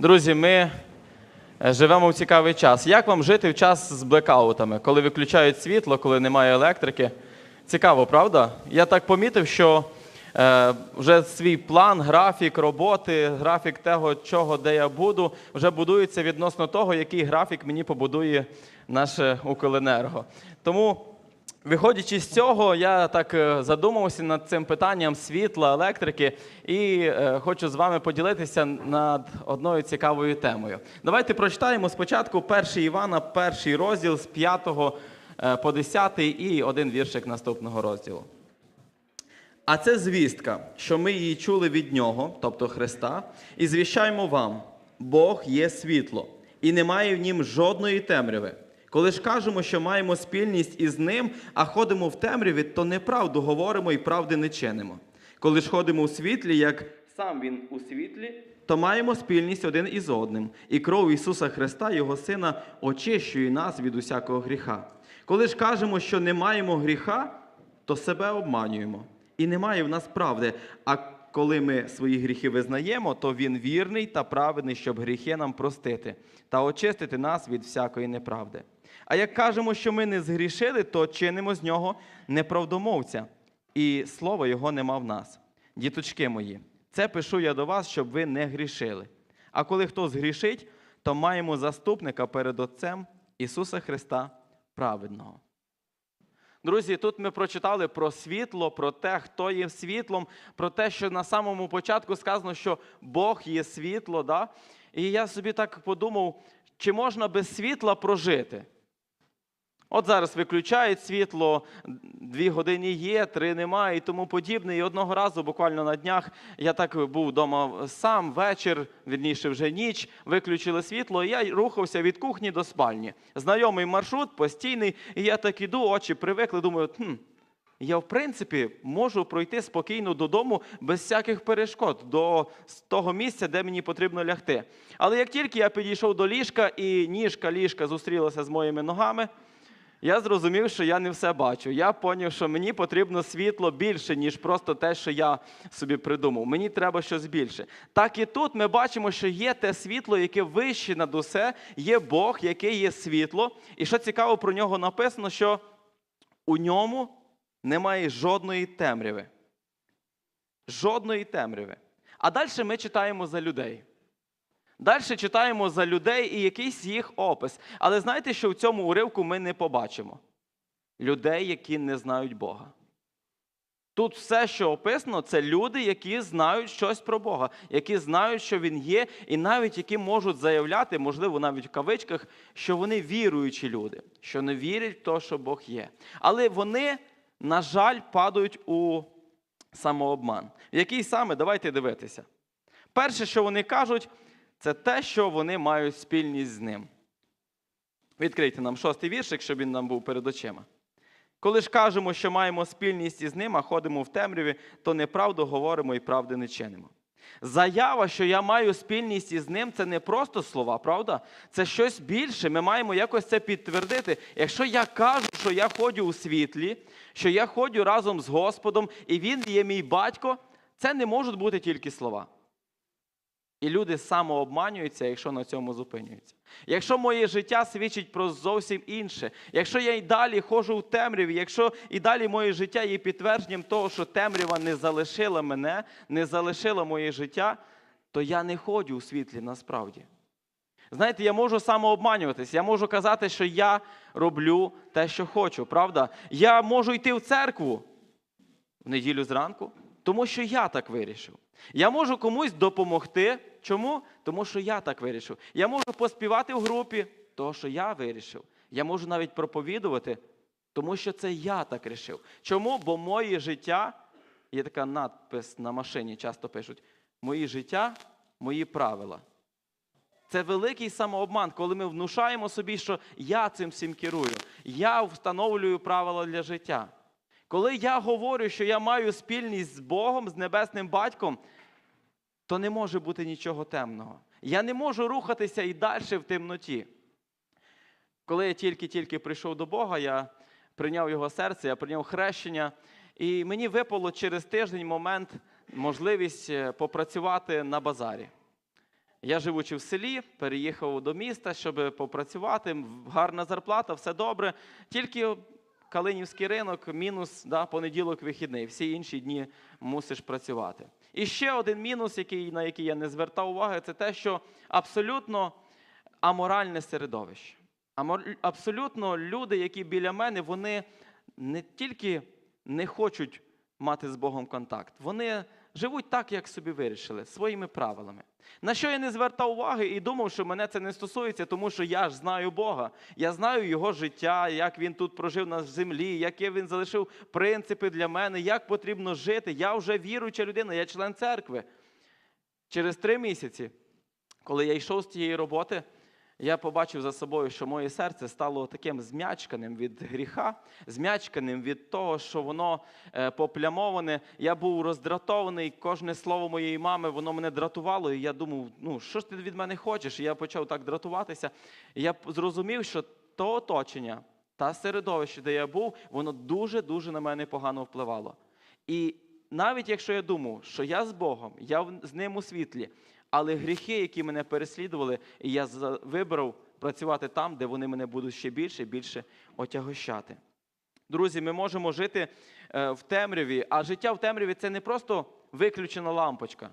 Друзі, ми е, живемо в цікавий час. Як вам жити в час з блекаутами, коли виключають світло, коли немає електрики? Цікаво, правда? Я так помітив, що е, вже свій план, графік роботи, графік того, чого, де я буду, вже будується відносно того, який графік мені побудує наше Укренерго. Тому Виходячи з цього, я так е, задумався над цим питанням світла, електрики, і е, хочу з вами поділитися над одною цікавою темою. Давайте прочитаємо спочатку 1 Івана, перший розділ з 5 е, по 10 і один віршик наступного розділу. А це звістка, що ми її чули від Нього, тобто Христа, і звіщаємо вам: Бог є світло, і немає в нім жодної темряви. Коли ж кажемо, що маємо спільність із ним, а ходимо в темряві, то неправду говоримо і правди не чинимо. Коли ж ходимо у світлі, як сам він у світлі, то маємо спільність один із одним, і кров Ісуса Христа, Його Сина, очищує нас від усякого гріха. Коли ж кажемо, що не маємо гріха, то себе обманюємо. І немає в нас правди. А коли ми свої гріхи визнаємо, то він вірний та праведний, щоб гріхи нам простити та очистити нас від всякої неправди. А як кажемо, що ми не згрішили, то чинимо з нього неправдомовця, і слова його нема в нас. Діточки мої, це пишу я до вас, щоб ви не грішили. А коли хто згрішить, то маємо заступника перед Отцем Ісуса Христа праведного. Друзі, тут ми прочитали про світло, про те, хто є світлом, про те, що на самому початку сказано, що Бог є світло. Да? І я собі так подумав, чи можна без світла прожити? От зараз виключають світло, дві години є, три немає і тому подібне. І одного разу, буквально на днях, я так був вдома сам, вечір, вірніше вже ніч, виключили світло, і я рухався від кухні до спальні. Знайомий маршрут, постійний, і я так іду, очі привикли, думаю, хм, я в принципі можу пройти спокійно додому без всяких перешкод до того місця, де мені потрібно лягти. Але як тільки я підійшов до ліжка і ніжка ліжка зустрілася з моїми ногами, я зрозумів, що я не все бачу. Я зрозумів, що мені потрібно світло більше, ніж просто те, що я собі придумав. Мені треба щось більше. Так і тут ми бачимо, що є те світло, яке вище над усе, є Бог, який є світло. І що цікаво про нього написано, що у ньому немає жодної темряви. Жодної темряви. А далі ми читаємо за людей. Далі читаємо за людей і якийсь їх опис. Але знаєте, що в цьому уривку ми не побачимо? Людей, які не знають Бога. Тут все, що описано, це люди, які знають щось про Бога, які знають, що Він є, і навіть які можуть заявляти, можливо, навіть в кавичках, що вони віруючі люди, що не вірять в те, що Бог є. Але вони, на жаль, падають у самообман. Який саме, давайте дивитися. Перше, що вони кажуть, це те, що вони мають спільність з ним. Відкрийте нам шостий віршик, щоб він нам був перед очима. Коли ж кажемо, що маємо спільність із ним, а ходимо в темряві, то неправду говоримо і правди не чинимо. Заява, що я маю спільність із ним, це не просто слова, правда? Це щось більше. Ми маємо якось це підтвердити. Якщо я кажу, що я ходжу у світлі, що я ходжу разом з Господом, і Він є мій батько, це не можуть бути тільки слова. І люди самообманюються, якщо на цьому зупинюються. Якщо моє життя свідчить про зовсім інше, якщо я й далі ходжу в темряві, якщо і далі моє життя є підтвердженням того, що темрява не залишила мене, не залишила моє життя, то я не ходжу у світлі насправді. Знаєте, я можу самообманюватись, я можу казати, що я роблю те, що хочу, правда? Я можу йти в церкву в неділю зранку, тому що я так вирішив. Я можу комусь допомогти. Чому? Тому що я так вирішив. Я можу поспівати в групі, тому що я вирішив. Я можу навіть проповідувати, тому що це я так вирішив. Чому? Бо моє життя, є така надпис на машині, часто пишуть: мої життя, мої правила. Це великий самообман, коли ми внушаємо собі, що я цим всім керую, я встановлюю правила для життя. Коли я говорю, що я маю спільність з Богом, з Небесним Батьком, то не може бути нічого темного. Я не можу рухатися і далі в темноті. Коли я тільки-тільки прийшов до Бога, я прийняв його серце, я прийняв хрещення, і мені випало через тиждень момент можливість е, попрацювати на базарі. Я живучи в селі, переїхав до міста, щоб попрацювати. Гарна зарплата, все добре. Тільки Калинівський ринок, мінус да, понеділок вихідний. Всі інші дні мусиш працювати. І ще один мінус, який, на який я не звертав уваги, це те, що абсолютно аморальне середовище. Абсолютно люди, які біля мене, вони не тільки не хочуть мати з Богом контакт, вони живуть так, як собі вирішили, своїми правилами. На що я не звертав уваги і думав, що мене це не стосується, тому що я ж знаю Бога. Я знаю його життя, як він тут прожив на землі, які він залишив принципи для мене, як потрібно жити. Я вже віруюча людина, я член церкви. Через три місяці, коли я йшов з тієї роботи, я побачив за собою, що моє серце стало таким зм'ячканим від гріха, зм'ячканим від того, що воно е, поплямоване. Я був роздратований, кожне слово моєї мами, воно мене дратувало. І я думав, ну що ж ти від мене хочеш? І я почав так дратуватися. І я зрозумів, що то оточення, та середовище, де я був, воно дуже-дуже на мене погано впливало. І навіть якщо я думав, що я з Богом, я з ним у світлі, але гріхи, які мене переслідували, я вибрав працювати там, де вони мене будуть ще більше і більше отягощати. Друзі, ми можемо жити е, в темряві, а життя в темряві це не просто виключена лампочка.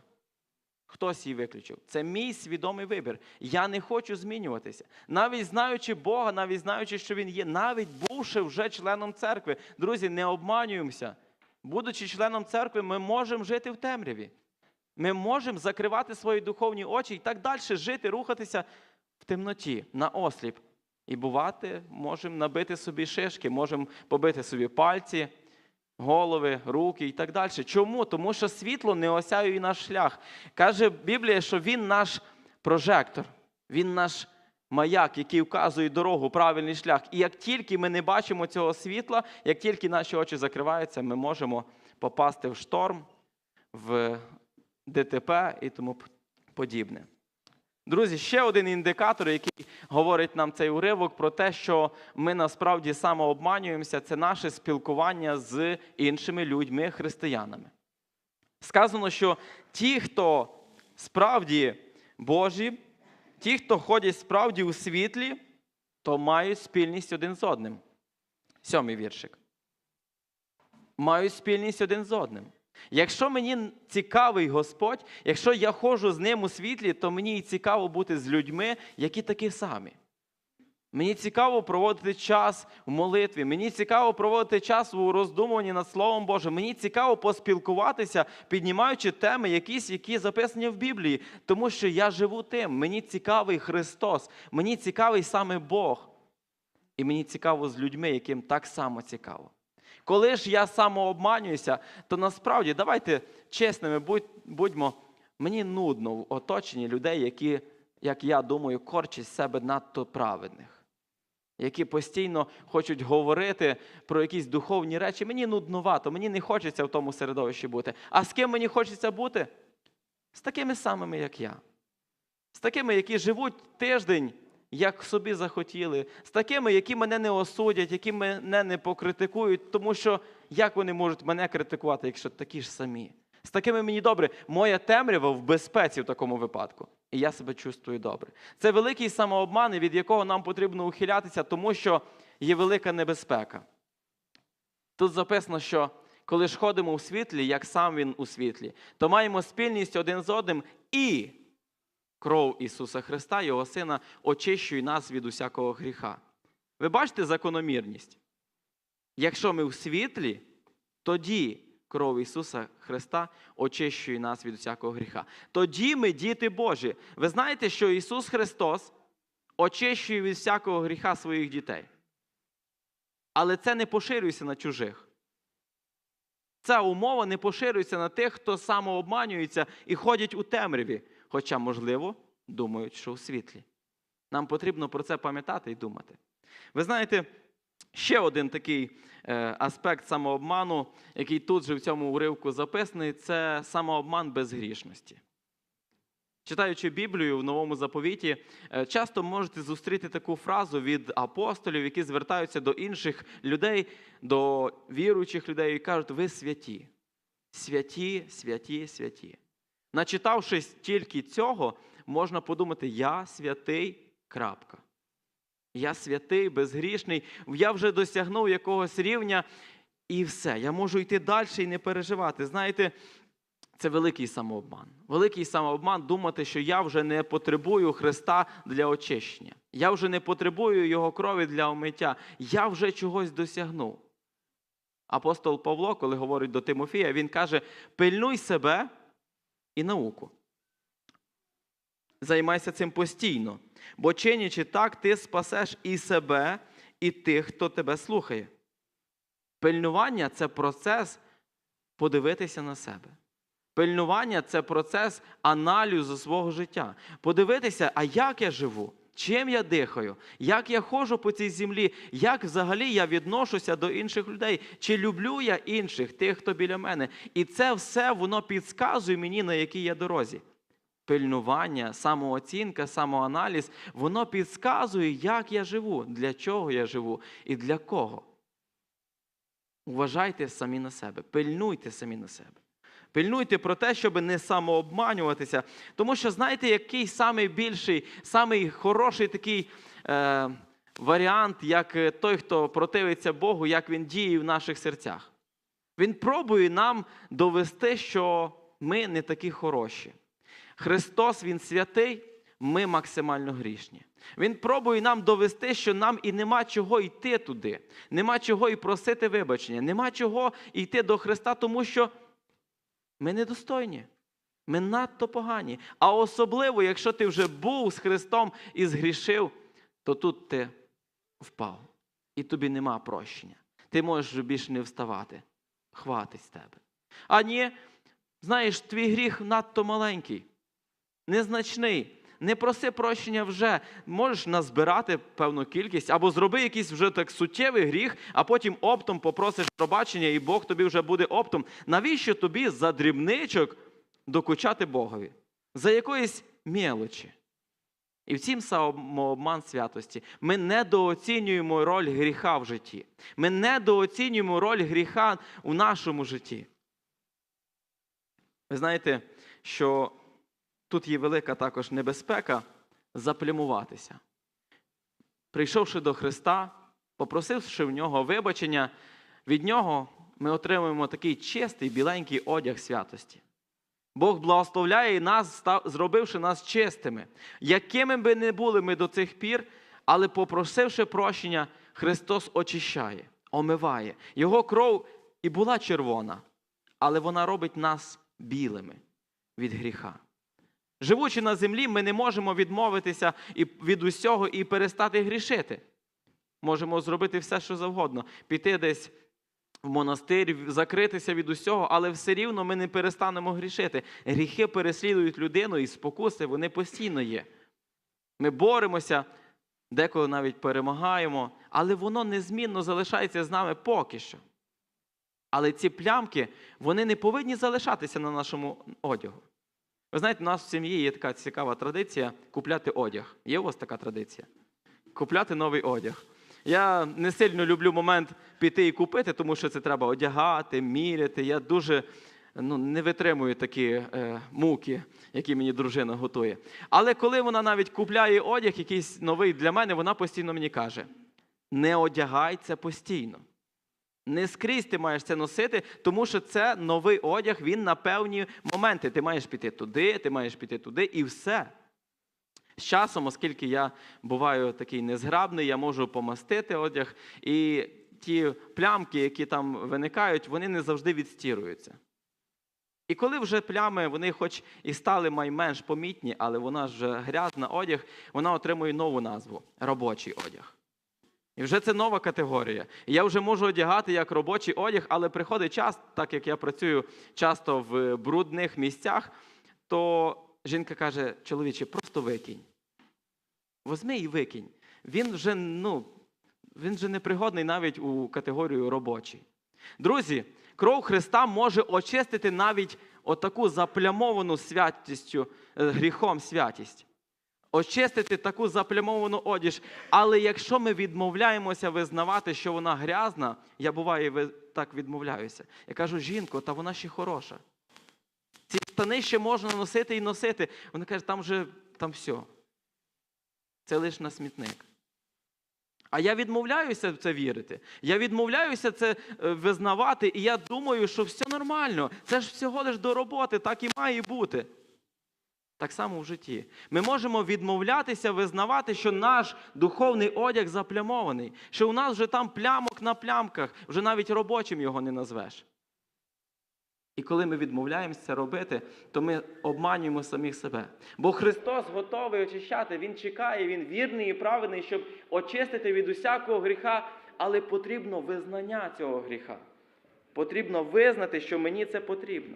Хтось її виключив. Це мій свідомий вибір. Я не хочу змінюватися. Навіть знаючи Бога, навіть знаючи, що Він є, навіть бувши вже членом церкви. Друзі, не обманюємося. Будучи членом церкви, ми можемо жити в темряві. Ми можемо закривати свої духовні очі і так далі жити, рухатися в темноті, на осліп. І бувати, можемо набити собі шишки, можемо побити собі пальці, голови, руки і так далі. Чому? Тому що світло не осяює наш шлях. Каже Біблія, що він наш прожектор, він наш маяк, який вказує дорогу, правильний шлях. І як тільки ми не бачимо цього світла, як тільки наші очі закриваються, ми можемо попасти в шторм, в ДТП і тому подібне. Друзі, ще один індикатор, який говорить нам цей уривок про те, що ми насправді самообманюємося, це наше спілкування з іншими людьми, християнами. Сказано, що ті, хто справді Божі, ті, хто ходять справді у світлі, то мають спільність один з одним. Сьомий віршик. Мають спільність один з одним. Якщо мені цікавий Господь, якщо я ходжу з ним у світлі, то мені і цікаво бути з людьми, які такі самі. Мені цікаво проводити час в молитві, мені цікаво проводити час у роздумуванні над Словом Божим. Мені цікаво поспілкуватися, піднімаючи теми, якісь, які записані в Біблії, тому що я живу тим. Мені цікавий Христос, мені цікавий саме Бог. І мені цікаво з людьми, яким так само цікаво. Коли ж я самообманююся, то насправді давайте чесними будь- будьмо. Мені нудно в оточенні людей, які, як я думаю, корчать себе надто праведних, які постійно хочуть говорити про якісь духовні речі. Мені нуднувато, мені не хочеться в тому середовищі бути. А з ким мені хочеться бути? З такими самими, як я. З такими, які живуть тиждень, як собі захотіли, з такими, які мене не осудять, які мене не покритикують, тому що як вони можуть мене критикувати, якщо такі ж самі? З такими мені добре. Моя темрява в безпеці в такому випадку. І я себе чувствую добре. Це великий самообман, від якого нам потрібно ухилятися, тому що є велика небезпека. Тут записано, що коли ж ходимо у світлі, як сам він у світлі, то маємо спільність один з одним і кров Ісуса Христа, Його Сина, очищує нас від усякого гріха. Ви бачите закономірність? Якщо ми в світлі, тоді кров Ісуса Христа очищує нас від усякого гріха. Тоді ми діти Божі. Ви знаєте, що Ісус Христос очищує від всякого гріха своїх дітей. Але це не поширюється на чужих. Ця умова не поширюється на тих, хто самообманюється і ходять у темряві, хоча, можливо, думають, що у світлі. Нам потрібно про це пам'ятати і думати. Ви знаєте, ще один такий е, аспект самообману, який тут же в цьому уривку записаний, це самообман безгрішності. Читаючи Біблію в новому заповіті, е, часто можете зустріти таку фразу від апостолів, які звертаються до інших людей, до віруючих людей і кажуть, ви святі. Святі, святі, святі. Начитавшись тільки цього, можна подумати: я святий. крапка. Я святий, безгрішний, я вже досягнув якогось рівня, і все. Я можу йти далі і не переживати. Знаєте, це великий самообман. Великий самообман думати, що я вже не потребую Христа для очищення. Я вже не потребую Його крові для омиття. Я вже чогось досягнув. Апостол Павло, коли говорить до Тимофія, він каже: пильнуй себе і науку. Займайся цим постійно, бо чинячи так, ти спасеш і себе, і тих, хто тебе слухає. Пильнування це процес подивитися на себе. Пильнування це процес аналізу свого життя. Подивитися, а як я живу, чим я дихаю, як я ходжу по цій землі, як взагалі я відношуся до інших людей, чи люблю я інших, тих, хто біля мене. І це все воно підказує мені, на якій я дорозі. Пильнування, самооцінка, самоаналіз, воно підказує, як я живу, для чого я живу і для кого. Уважайте самі на себе, пильнуйте самі на себе. Пильнуйте про те, щоб не самообманюватися. Тому що знаєте, який самий більший, самий хороший такий е, варіант, як е, той, хто противиться Богу, як він діє в наших серцях. Він пробує нам довести, що ми не такі хороші. Христос, Він святий, ми максимально грішні. Він пробує нам довести, що нам і нема чого йти туди, нема чого і просити вибачення, нема чого йти до Христа, тому що ми недостойні. Ми надто погані. А особливо, якщо ти вже був з Христом і згрішив, то тут ти впав. І тобі нема прощення. Ти можеш більше не вставати. Хватить з тебе. А ні, знаєш, твій гріх надто маленький, незначний. Не проси прощення вже. Можеш назбирати певну кількість, або зроби якийсь вже так суттєвий гріх, а потім оптом попросиш пробачення, і Бог тобі вже буде оптом. Навіщо тобі за дрібничок докучати Богові? За якоїсь мелочі? І в цім самообман святості ми недооцінюємо роль гріха в житті. Ми недооцінюємо роль гріха у нашому житті. Ви знаєте, що тут є велика також небезпека заплямуватися. Прийшовши до Христа, попросивши в нього вибачення, від нього ми отримуємо такий чистий біленький одяг святості. Бог благословляє нас, зробивши нас чистими, якими би не були ми до цих пір, але попросивши прощення, Христос очищає, омиває. Його кров і була червона, але вона робить нас білими від гріха. Живучи на землі, ми не можемо відмовитися від усього і перестати грішити. Можемо зробити все, що завгодно, піти десь в монастир, закритися від усього, але все рівно ми не перестанемо грішити. Гріхи переслідують людину і спокуси, вони постійно є. Ми боремося, деколи навіть перемагаємо, але воно незмінно залишається з нами поки що. Але ці плямки вони не повинні залишатися на нашому одягу. Ви знаєте, у нас в сім'ї є така цікава традиція купляти одяг. Є у вас така традиція? Купляти новий одяг. Я не сильно люблю момент піти і купити, тому що це треба одягати, міряти. Я дуже ну, не витримую такі е, муки, які мені дружина готує. Але коли вона навіть купляє одяг, якийсь новий для мене, вона постійно мені каже: не одягай постійно. Не скрізь ти маєш це носити, тому що це новий одяг, він на певні моменти. Ти маєш піти туди, ти маєш піти туди, і все. З часом, оскільки я буваю такий незграбний, я можу помастити одяг, і ті плямки, які там виникають, вони не завжди відстіруються. І коли вже плями, вони хоч і стали майменш помітні, але вона ж грязна одяг, вона отримує нову назву робочий одяг. І вже це нова категорія. І я вже можу одягати як робочий одяг, але приходить час, так як я працюю часто в брудних місцях, то жінка каже: чоловіче, просто викинь. Возьми і викинь. Він вже ну, він вже непригодний навіть у категорію робочий. Друзі, кров Христа може очистити навіть отаку заплямовану святістю, е, гріхом святість очистити таку заплямовану одіж. Але якщо ми відмовляємося визнавати, що вона грязна, я буває так відмовляюся. Я кажу, жінко, та вона ще хороша. Ці штани ще можна носити і носити. Вони кажуть, там вже там все. Це лише на смітник. А я відмовляюся в це вірити. Я відмовляюся це е, визнавати, і я думаю, що все нормально. Це ж всього лиш до роботи, так і має бути. Так само в житті. Ми можемо відмовлятися, визнавати, що наш духовний одяг заплямований, що у нас вже там плямок на плямках, вже навіть робочим його не назвеш. І коли ми відмовляємося це робити, то ми обманюємо самих себе. Бо Христос готовий очищати, Він чекає, Він вірний і праведний, щоб очистити від усякого гріха, але потрібно визнання цього гріха. Потрібно визнати, що мені це потрібно.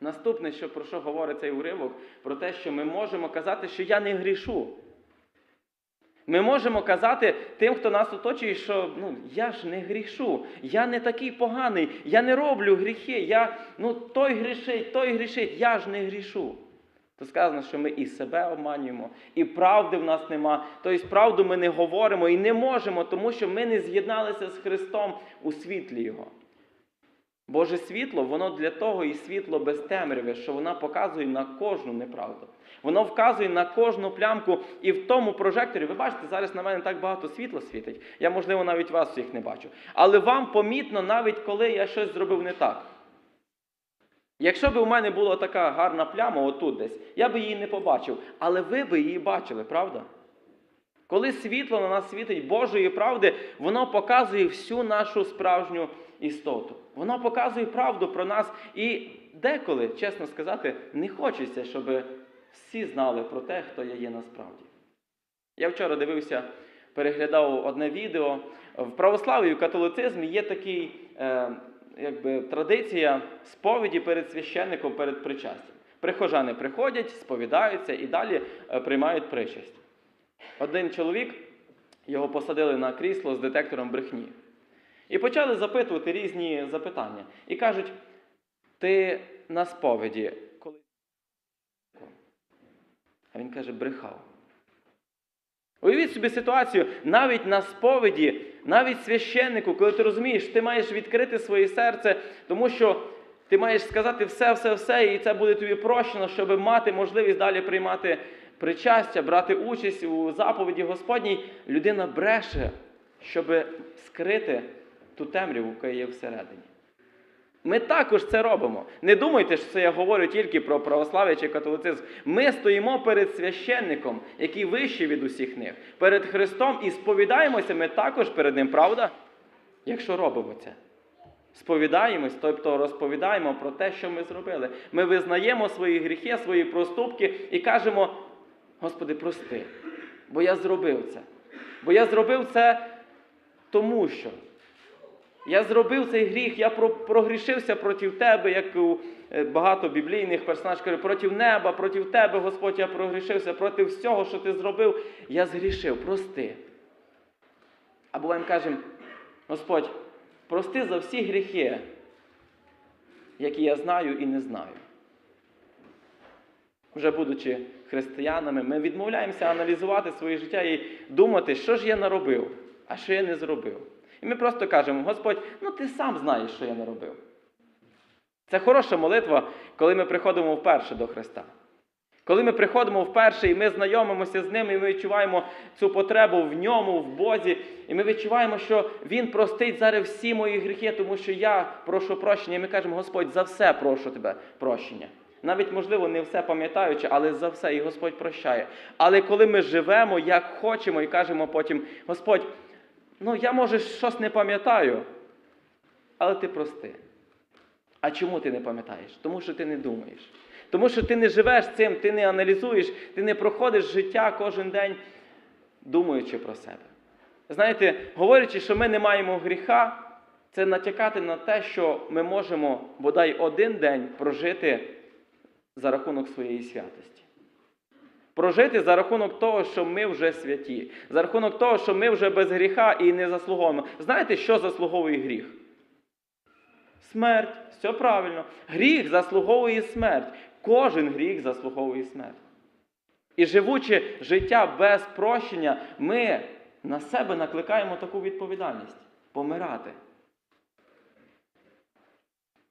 Наступне, що про що говорить цей уривок, про те, що ми можемо казати, що я не грішу. Ми можемо казати тим, хто нас оточує, що ну, я ж не грішу, я не такий поганий, я не роблю гріхи, я, ну, той грішить, той грішить, я ж не грішу. То сказано, що ми і себе обманюємо, і правди в нас нема. Тобто правду ми не говоримо і не можемо, тому що ми не з'єдналися з Христом у світлі Його. Боже світло, воно для того і світло без темряви, що вона показує на кожну неправду. Воно вказує на кожну плямку, і в тому прожекторі, ви бачите, зараз на мене так багато світла світить. Я, можливо, навіть вас всіх не бачу. Але вам помітно, навіть коли я щось зробив не так. Якщо б у мене була така гарна пляма отут десь, я би її не побачив, але ви би її бачили, правда? Коли світло на нас світить Божої правди, воно показує всю нашу справжню істоту. Воно показує правду про нас. І деколи, чесно сказати, не хочеться, щоб всі знали про те, хто я є насправді. Я вчора дивився, переглядав одне відео. В православі і в католицизмі є такий, е, якби, традиція сповіді перед священником перед причастям. Прихожани приходять, сповідаються і далі е, приймають причасть. Один чоловік, його посадили на крісло з детектором брехні. І почали запитувати різні запитання. І кажуть: ти на сповіді коли. А він каже, брехав. Уявіть собі ситуацію, навіть на сповіді, навіть священнику, коли ти розумієш, ти маєш відкрити своє серце, тому що ти маєш сказати все, все, все, і це буде тобі прощено, щоб мати можливість далі приймати причастя, брати участь у заповіді Господній. Людина бреше, щоб скрити ту темряву, яка є всередині. Ми також це робимо. Не думайте, що це я говорю тільки про православ'я чи католицизм. Ми стоїмо перед священником, який вищий від усіх них, перед Христом і сповідаємося ми також перед Ним, правда? Якщо робимо це. Сповідаємось, тобто розповідаємо про те, що ми зробили. Ми визнаємо свої гріхи, свої проступки і кажемо: Господи, прости, бо я зробив це. Бо я зробив це тому що. Я зробив цей гріх, я прогрішився проти тебе, як у е, багато біблійних персонажів кажуть, проти неба, проти тебе, Господь, я прогрішився, проти всього, що ти зробив, я згрішив, прости. А буваємо кажемо, Господь, прости за всі гріхи, які я знаю і не знаю. Вже будучи християнами, ми відмовляємося аналізувати своє життя і думати, що ж я наробив, а що я не зробив. І ми просто кажемо, Господь, ну ти сам знаєш, що я наробив. Це хороша молитва, коли ми приходимо вперше до Христа. Коли ми приходимо вперше і ми знайомимося з ним, і ми відчуваємо цю потребу в ньому, в Бозі, і ми відчуваємо, що Він простить зараз всі мої гріхи, тому що я прошу прощення. І ми кажемо, Господь, за все прошу тебе прощення. Навіть, можливо, не все пам'ятаючи, але за все і Господь прощає. Але коли ми живемо, як хочемо, і кажемо потім, Господь, ну я може щось не пам'ятаю, але ти прости. А чому ти не пам'ятаєш? Тому що ти не думаєш. Тому що ти не живеш цим, ти не аналізуєш, ти не проходиш життя кожен день, думаючи про себе. Знаєте, говорячи, що ми не маємо гріха, це натякати на те, що ми можемо бодай один день прожити за рахунок своєї святості. Прожити за рахунок того, що ми вже святі, за рахунок того, що ми вже без гріха і не заслуговуємо. Знаєте, що заслуговує гріх? Смерть, все правильно. Гріх заслуговує смерть. Кожен гріх заслуговує смерть. І живучи життя без прощення, ми на себе накликаємо таку відповідальність помирати.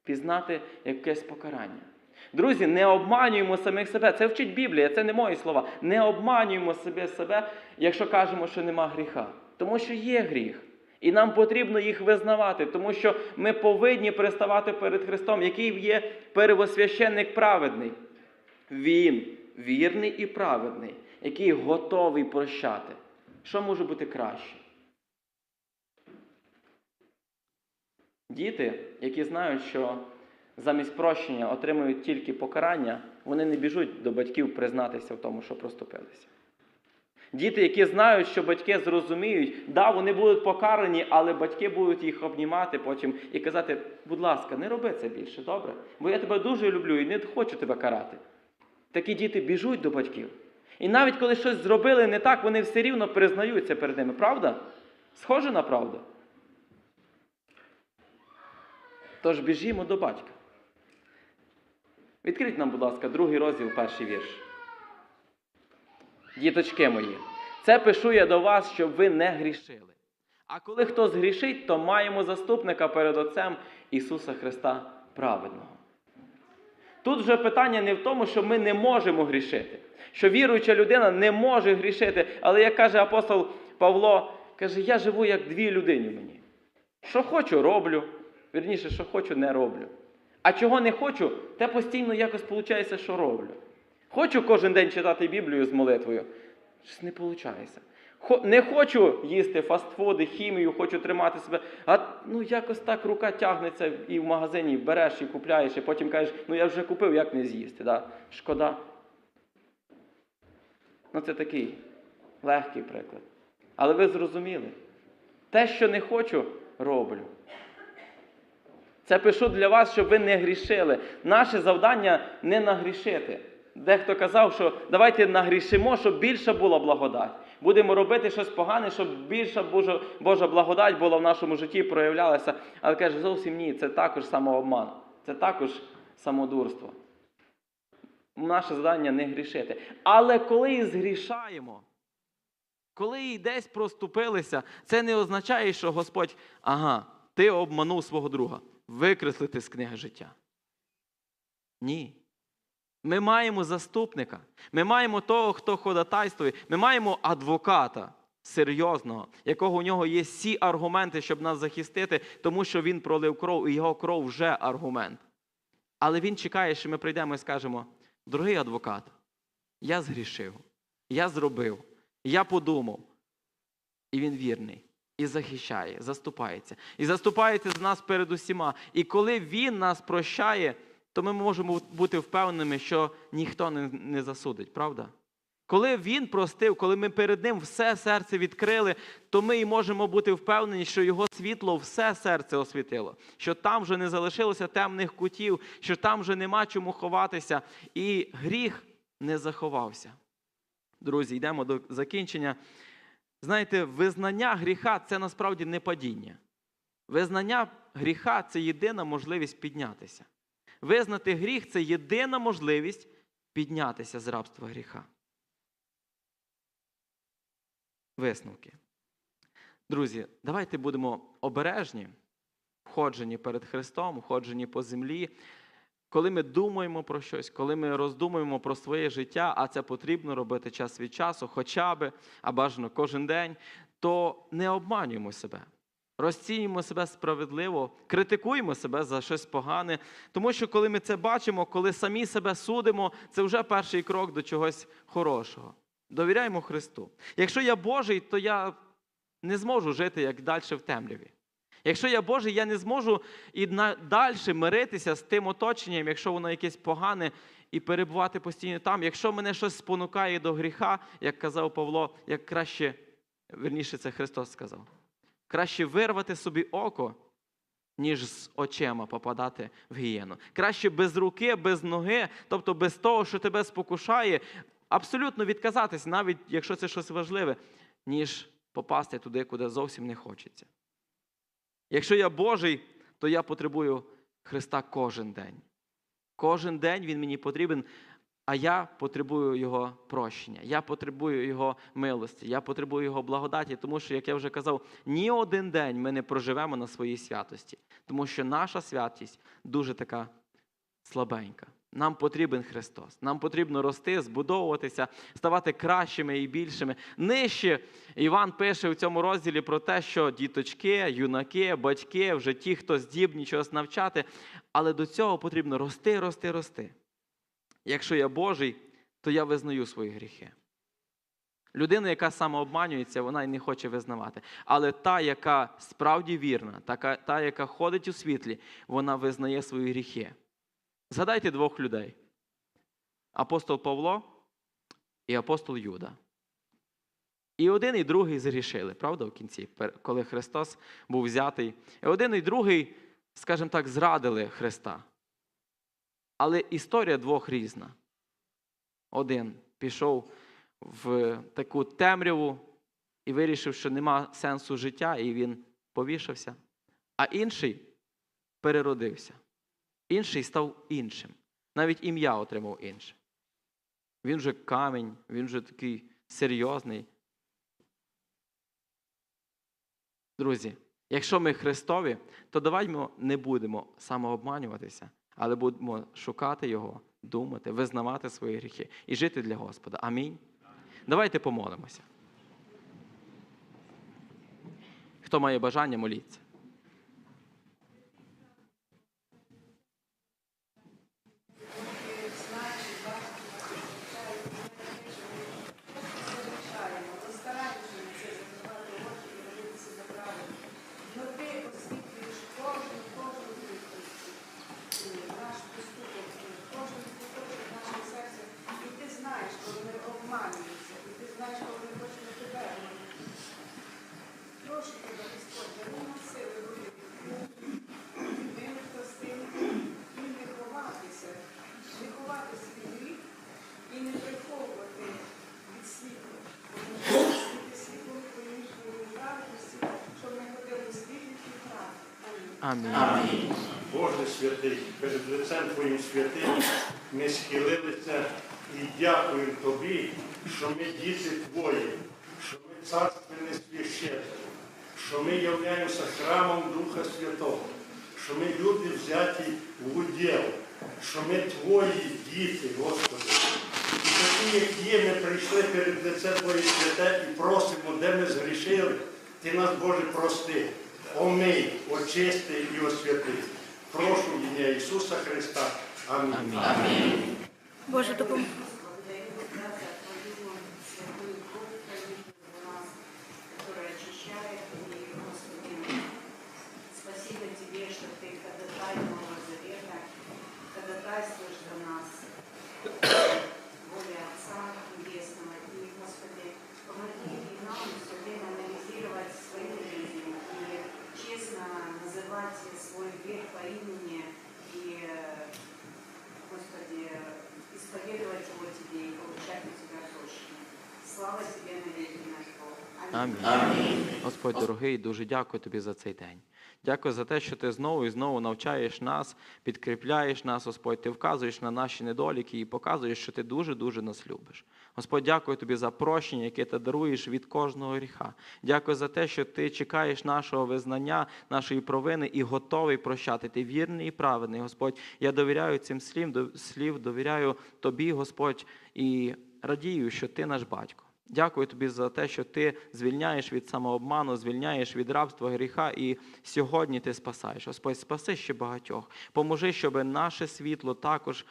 пізнати якесь покарання. Друзі, не обманюємо самих себе. Це вчить Біблія, це не мої слова. Не обманюємо себе себе, якщо кажемо, що нема гріха. Тому що є гріх. І нам потрібно їх визнавати, тому що ми повинні приставати перед Христом, який є первосвященник праведний. Він вірний і праведний, який готовий прощати. Що може бути краще? Діти, які знають, що замість прощення отримують тільки покарання, вони не біжуть до батьків признатися в тому, що проступилися. Діти, які знають, що батьки зрозуміють, да, вони будуть покарані, але батьки будуть їх обнімати потім і казати, будь ласка, не роби це більше, добре? Бо я тебе дуже люблю і не хочу тебе карати. Такі діти біжуть до батьків. І навіть коли щось зробили не так, вони все рівно признаються перед ними. Правда? Схоже на правду? Тож біжімо до батька. Відкріть нам, будь ласка, другий розділ, перший вірш. Діточки мої, це пишу я до вас, щоб ви не грішили. А коли хто згрішить, то маємо заступника перед Отцем Ісуса Христа праведного. Тут вже питання не в тому, що ми не можемо грішити, що віруюча людина не може грішити. Але як каже апостол Павло, каже, я живу як дві людині мені. Що хочу, роблю. Вірніше, що хочу, не роблю. А чого не хочу, те постійно якось виходить, що роблю. Хочу кожен день читати Біблію з молитвою. Щось не виходить. Не хочу їсти фастфуди, хімію, хочу тримати себе. А ну якось так рука тягнеться і в магазині береш і купляєш, і потім кажеш, ну я вже купив, як не з'їсти. Да? Шкода. Ну це такий легкий приклад. Але ви зрозуміли, те, що не хочу, роблю. Це пишу для вас, щоб ви не грішили. Наше завдання не нагрішити. Дехто казав, що давайте нагрішимо, щоб більша була благодать. Будемо робити щось погане, щоб більша Божа, Божа благодать була в нашому житті і проявлялася. Але каже, зовсім ні, це також самообман, це також самодурство. Наше завдання не грішити. Але коли згрішаємо, коли десь проступилися, це не означає, що Господь, ага, ти обманув свого друга, викреслити з книги життя. Ні. Ми маємо заступника, ми маємо того, хто ходатайствує, ми маємо адвоката серйозного, якого у нього є всі аргументи, щоб нас захистити, тому що він пролив кров, і його кров вже аргумент. Але він чекає, що ми прийдемо і скажемо: дорогий адвокат, я згрішив, я зробив, я подумав. І він вірний, і захищає, заступається. І заступається з нас перед усіма. І коли він нас прощає, то ми можемо бути впевненими, що ніхто не, засудить, правда? Коли він простив, коли ми перед ним все серце відкрили, то ми і можемо бути впевнені, що його світло все серце освітило, що там вже не залишилося темних кутів, що там вже нема чому ховатися, і гріх не заховався. Друзі, йдемо до закінчення. Знаєте, визнання гріха це насправді не падіння. Визнання гріха це єдина можливість піднятися. Визнати гріх це єдина можливість піднятися з рабства гріха. Висновки. Друзі, давайте будемо обережні, входжені перед Христом, входжені по землі. Коли ми думаємо про щось, коли ми роздумуємо про своє життя, а це потрібно робити час від часу, хоча би, а бажано кожен день, то не обманюємо себе. Розцінюємо себе справедливо, критикуємо себе за щось погане. Тому що коли ми це бачимо, коли самі себе судимо, це вже перший крок до чогось хорошого. Довіряємо Христу. Якщо я Божий, то я не зможу жити як далі в темряві. Якщо я Божий, я не зможу і далі миритися з тим оточенням, якщо воно якесь погане, і перебувати постійно там. Якщо мене щось спонукає до гріха, як казав Павло, як краще, верніше, це Христос сказав. Краще вирвати собі око, ніж з очима попадати в гієну. Краще без руки, без ноги, тобто без того, що тебе спокушає, абсолютно відказатись, навіть якщо це щось важливе, ніж попасти туди, куди зовсім не хочеться. Якщо я Божий, то я потребую Христа кожен день. Кожен день Він мені потрібен, а я потребую Його прощення, я потребую Його милості, я потребую Його благодаті, тому що, як я вже казав, ні один день ми не проживемо на своїй святості, тому що наша святість дуже така слабенька. Нам потрібен Христос. Нам потрібно рости, збудовуватися, ставати кращими і більшими. Нижче Іван пише у цьому розділі про те, що діточки, юнаки, батьки, вже ті, хто здібні чогось навчати, але до цього потрібно рости, рости, рости. Якщо я Божий, то я визнаю свої гріхи. Людина, яка самообманюється, вона й не хоче визнавати. Але та, яка справді вірна, та, яка ходить у світлі, вона визнає свої гріхи. Згадайте двох людей: апостол Павло і апостол Юда. І один і другий згрішили, правда, в кінці, коли Христос був взятий. І один і другий, скажімо так, зрадили Христа. Але історія двох різна. Один пішов в таку темряву і вирішив, що нема сенсу життя, і він повішався. А інший переродився. Інший став іншим. Навіть ім'я отримав інше. Він вже камінь, він вже такий серйозний. Друзі, якщо ми Христові, то давайте не будемо самообманюватися, але будемо шукати Його, думати, визнавати свої гріхи і жити для Господа. Амінь. Давайте помолимося. Хто має бажання, моліться. залишаємо, ми стараємося на це закривати очі і молитися за правду. Но ти освітлюєш кожен, кожен відповідь, наш поступок, кожен куточок нашого серця. І ти знаєш, коли ми обманюємося, і ти знаєш, коли ми хочемо тебе обманути. Прошу тебе, Господь, даруй нам сили бути ними простими і не ховатися, не ховати свій гріх і не приховувати від світла. Тому що світи світло твоїм своєю праведності, щоб ми ходили у світлі і правді. Амінь. Амінь. Боже святий, перед лицем Твоїм святим ми схилилися і дякуємо Тобі, що ми діти Твої, що ми царственне священство, що ми являємося храмом Духа Святого, що ми люди взяті в уділ, що ми Твої діти, Господи. І такі, як є, ми прийшли перед лице Твоє святе і просимо, де ми згрішили, Ти нас, Боже, прости, омий, очисти і освяти. Прошу ім'я Ісуса Христа. Амінь. Амінь. Боже, допоможи. Дорогий, дуже дякую тобі за цей день. Дякую за те, що ти знову і знову навчаєш нас, підкріпляєш нас, Господь. Ти вказуєш на наші недоліки і показуєш, що ти дуже-дуже нас любиш. Господь, дякую тобі за прощення, яке ти даруєш від кожного гріха. Дякую за те, що ти чекаєш нашого визнання, нашої провини і готовий прощати. Ти вірний і праведний, Господь. Я довіряю цим слів, слів, довіряю тобі, Господь, і радію, що ти наш батько. Дякую тобі за те, що ти звільняєш від самообману, звільняєш від рабства гріха, і сьогодні ти спасаєш. Господь, спаси ще багатьох. Поможи, щоб наше світло також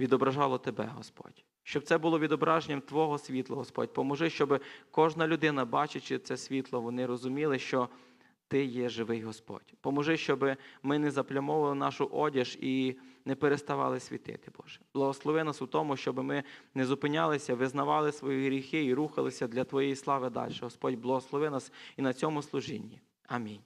відображало тебе, Господь. Щоб це було відображенням Твого світла, Господь. Поможи, щоб кожна людина, бачачи це світло, вони розуміли, що ти є живий Господь. Поможи, щоб ми не заплямовували нашу одяж і не переставали світити, Боже. Благослови нас у тому, щоб ми не зупинялися, визнавали свої гріхи і рухалися для Твоєї слави далі. Господь, благослови нас і на цьому служінні. Амінь.